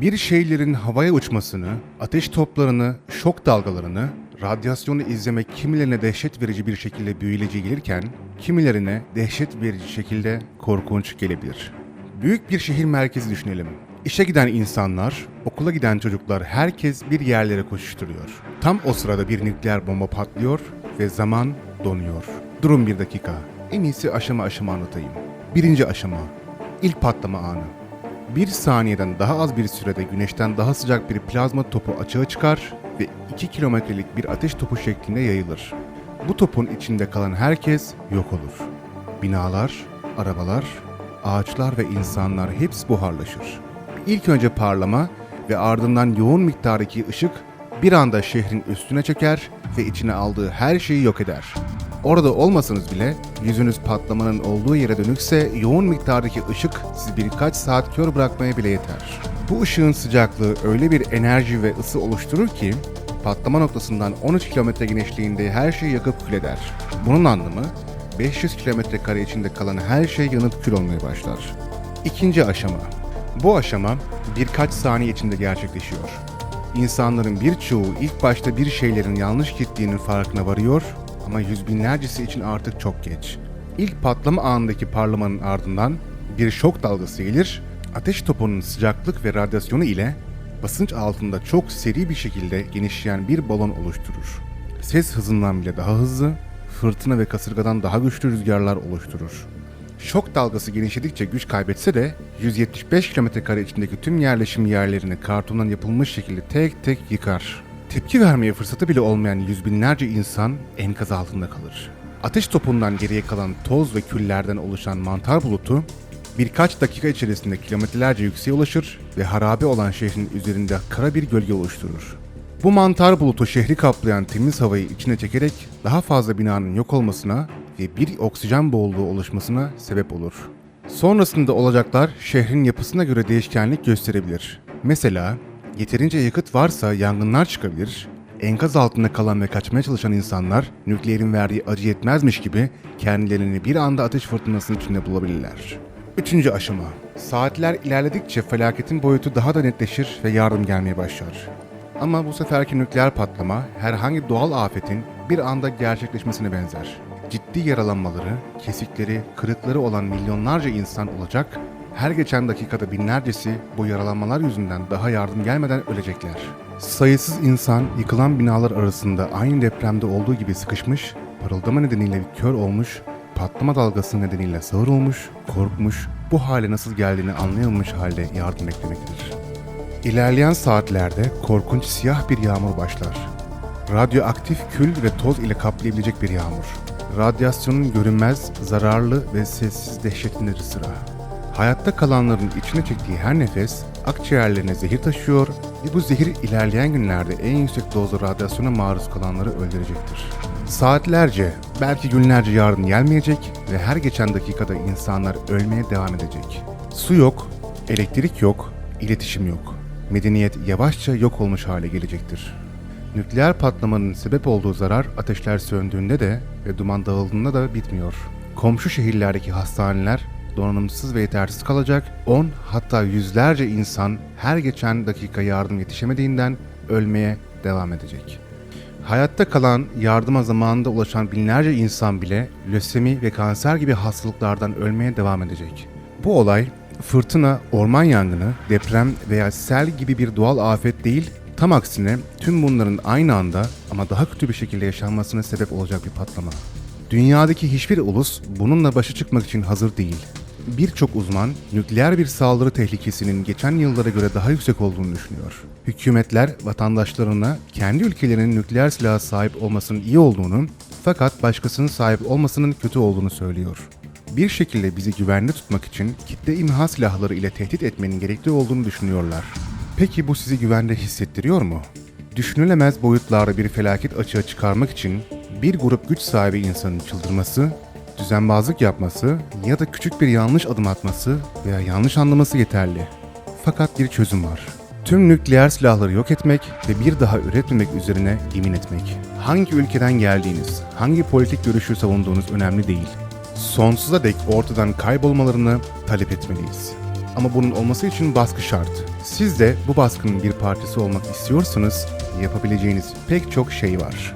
Bir şeylerin havaya uçmasını, ateş toplarını, şok dalgalarını, radyasyonu izlemek kimilerine dehşet verici bir şekilde büyüleyici gelirken, kimilerine dehşet verici şekilde korkunç gelebilir. Büyük bir şehir merkezi düşünelim. İşe giden insanlar, okula giden çocuklar herkes bir yerlere koşuşturuyor. Tam o sırada bir nükleer bomba patlıyor ve zaman donuyor. Durun bir dakika. En iyisi aşama aşama anlatayım. Birinci aşama. İlk patlama anı. Bir saniyeden daha az bir sürede güneşten daha sıcak bir plazma topu açığa çıkar ve 2 kilometrelik bir ateş topu şeklinde yayılır. Bu topun içinde kalan herkes yok olur. Binalar, arabalar, ağaçlar ve insanlar hepsi buharlaşır. İlk önce parlama ve ardından yoğun miktardaki ışık bir anda şehrin üstüne çeker ve içine aldığı her şeyi yok eder. Orada olmasanız bile yüzünüz patlamanın olduğu yere dönükse yoğun miktardaki ışık sizi birkaç saat kör bırakmaya bile yeter. Bu ışığın sıcaklığı öyle bir enerji ve ısı oluşturur ki patlama noktasından 13 kilometre genişliğinde her şeyi yakıp kül eder. Bunun anlamı 500 kilometre kare içinde kalan her şey yanıp kül olmaya başlar. İkinci aşama. Bu aşama birkaç saniye içinde gerçekleşiyor. İnsanların birçoğu ilk başta bir şeylerin yanlış gittiğinin farkına varıyor ama yüz binlercesi için artık çok geç. İlk patlama anındaki parlamanın ardından bir şok dalgası gelir, ateş topunun sıcaklık ve radyasyonu ile basınç altında çok seri bir şekilde genişleyen bir balon oluşturur. Ses hızından bile daha hızlı, fırtına ve kasırgadan daha güçlü rüzgarlar oluşturur. Şok dalgası genişledikçe güç kaybetse de 175 km içindeki tüm yerleşim yerlerini kartondan yapılmış şekilde tek tek yıkar. Tepki vermeye fırsatı bile olmayan yüz binlerce insan enkaz altında kalır. Ateş topundan geriye kalan toz ve küllerden oluşan mantar bulutu birkaç dakika içerisinde kilometrelerce yükseğe ulaşır ve harabe olan şehrin üzerinde kara bir gölge oluşturur. Bu mantar bulutu şehri kaplayan temiz havayı içine çekerek daha fazla binanın yok olmasına ve bir oksijen bolluğu oluşmasına sebep olur. Sonrasında olacaklar şehrin yapısına göre değişkenlik gösterebilir. Mesela yeterince yakıt varsa yangınlar çıkabilir, enkaz altında kalan ve kaçmaya çalışan insanlar nükleerin verdiği acı yetmezmiş gibi kendilerini bir anda ateş fırtınasının içinde bulabilirler. Üçüncü aşama. Saatler ilerledikçe felaketin boyutu daha da netleşir ve yardım gelmeye başlar. Ama bu seferki nükleer patlama herhangi doğal afetin bir anda gerçekleşmesine benzer. Ciddi yaralanmaları, kesikleri, kırıkları olan milyonlarca insan olacak, her geçen dakikada binlercesi bu yaralanmalar yüzünden daha yardım gelmeden ölecekler. Sayısız insan yıkılan binalar arasında aynı depremde olduğu gibi sıkışmış, parıldama nedeniyle kör olmuş, patlama dalgası nedeniyle sağırılmış, korkmuş, bu hale nasıl geldiğini anlayamamış halde yardım beklemektedir. İlerleyen saatlerde korkunç siyah bir yağmur başlar. Radyoaktif kül ve toz ile kaplayabilecek bir yağmur. Radyasyonun görünmez, zararlı ve sessiz dehşetinleri sıra. Hayatta kalanların içine çektiği her nefes akciğerlerine zehir taşıyor ve bu zehir ilerleyen günlerde en yüksek dozda radyasyona maruz kalanları öldürecektir. Saatlerce, belki günlerce yardım gelmeyecek ve her geçen dakikada insanlar ölmeye devam edecek. Su yok, elektrik yok, iletişim yok. Medeniyet yavaşça yok olmuş hale gelecektir. Nükleer patlamanın sebep olduğu zarar ateşler söndüğünde de ve duman dağıldığında da bitmiyor. Komşu şehirlerdeki hastaneler donanımsız ve yetersiz kalacak, 10 hatta yüzlerce insan her geçen dakika yardım yetişemediğinden ölmeye devam edecek. Hayatta kalan, yardıma zamanında ulaşan binlerce insan bile lösemi ve kanser gibi hastalıklardan ölmeye devam edecek. Bu olay fırtına, orman yangını, deprem veya sel gibi bir doğal afet değil, tam aksine tüm bunların aynı anda ama daha kötü bir şekilde yaşanmasına sebep olacak bir patlama. Dünyadaki hiçbir ulus bununla başa çıkmak için hazır değil. Birçok uzman nükleer bir saldırı tehlikesinin geçen yıllara göre daha yüksek olduğunu düşünüyor. Hükümetler vatandaşlarına kendi ülkelerinin nükleer silaha sahip olmasının iyi olduğunu fakat başkasının sahip olmasının kötü olduğunu söylüyor. Bir şekilde bizi güvenli tutmak için kitle imha silahları ile tehdit etmenin gerekli olduğunu düşünüyorlar. Peki bu sizi güvende hissettiriyor mu? Düşünülemez boyutlarda bir felaket açığa çıkarmak için bir grup güç sahibi insanın çıldırması, düzenbazlık yapması ya da küçük bir yanlış adım atması veya yanlış anlaması yeterli. Fakat bir çözüm var. Tüm nükleer silahları yok etmek ve bir daha üretmemek üzerine yemin etmek. Hangi ülkeden geldiğiniz, hangi politik görüşü savunduğunuz önemli değil. Sonsuza dek ortadan kaybolmalarını talep etmeliyiz. Ama bunun olması için baskı şart. Siz de bu baskının bir parçası olmak istiyorsanız yapabileceğiniz pek çok şey var.